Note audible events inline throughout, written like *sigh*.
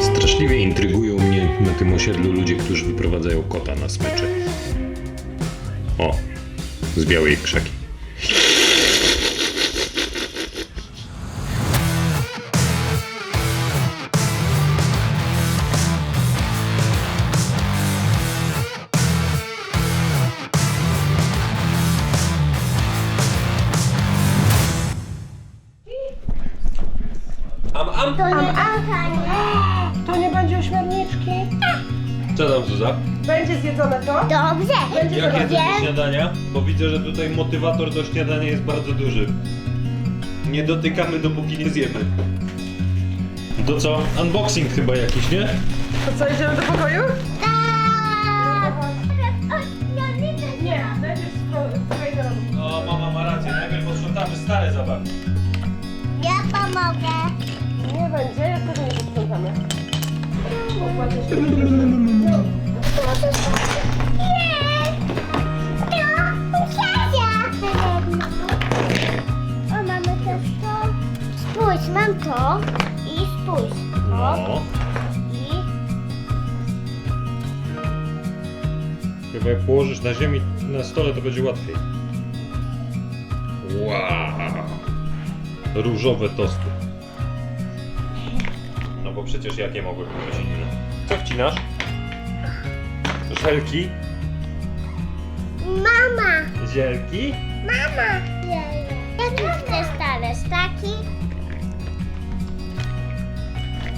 Straszliwie intrygują mnie na tym osiedlu ludzie, którzy wyprowadzają kota na smycze. O, z białej krzaki. Am, am. To nie. Co tam, Zuza? Będzie zjedzone to? Dobrze. Będzie Jak zaraz. jesteś do śniadania? Bo widzę, że tutaj motywator do śniadania jest bardzo duży. Nie dotykamy, dopóki nie zjemy. To co? Unboxing chyba jakiś, nie? To co, idziemy do pokoju? O, mamy też to. Spójrz, mam to i spójrz. O, No. i Chyba jak położysz na ziemi, na stole, to będzie łatwiej. Wow. Różowe tosty. No bo przecież jakie mogły być inne? Co wcinasz? Żelki? mama, Zielki? mama. Jaki chcesz talerz? Taki?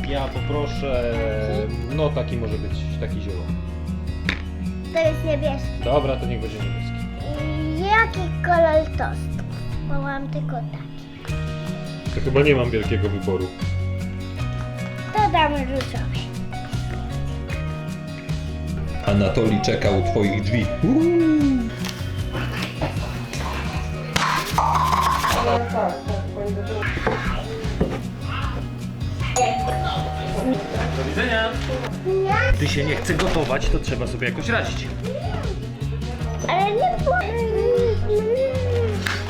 Ja poproszę... No taki może być, taki zielony. To jest niebieski. Dobra, to niech będzie niebieski. I Jaki kolor tostu? Bo mam tylko taki. To chyba nie mam wielkiego wyboru. To damy różowy. Anatoli czeka u twoich drzwi. Do widzenia. Gdy się nie chce gotować, to trzeba sobie jakoś radzić. Ale nie było.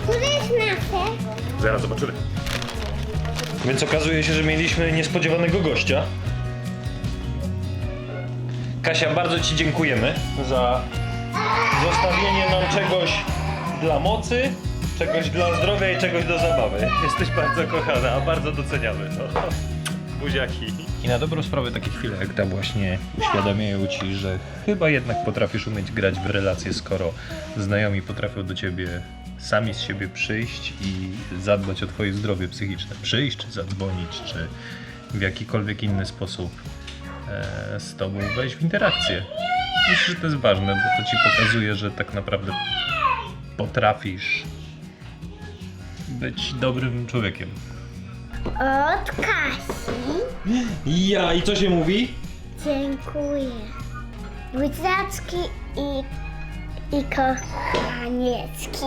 Które jest nasze? Zaraz zobaczymy. Więc okazuje się, że mieliśmy niespodziewanego gościa. Kasia, bardzo Ci dziękujemy za zostawienie nam czegoś dla mocy, czegoś dla zdrowia i czegoś do zabawy. Jesteś bardzo kochana, a bardzo doceniamy. No. *laughs* Buziaki. I na dobrą sprawę takie chwile jak ta właśnie uświadamiają Ci, że chyba jednak potrafisz umieć grać w relacje, skoro znajomi potrafią do Ciebie sami z siebie przyjść i zadbać o Twoje zdrowie psychiczne. Przyjść, czy zadzwonić, czy w jakikolwiek inny sposób z Tobą wejść w interakcję. Myślę, że to jest ważne, bo to Ci pokazuje, że tak naprawdę potrafisz być dobrym człowiekiem. Od Kasi. Ja, i co się mówi? Dziękuję. Buziaczki i, i kochaniecki.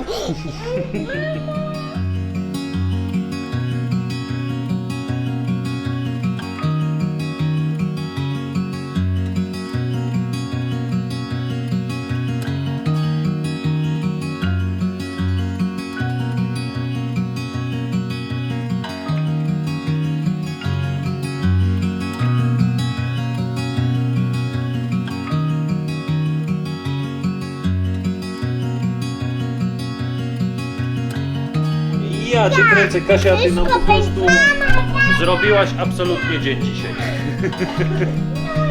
*laughs* Ja cię kręcę, Kasia, ty nam po prostu zrobiłaś absolutnie dzień dzisiaj. no *laughs*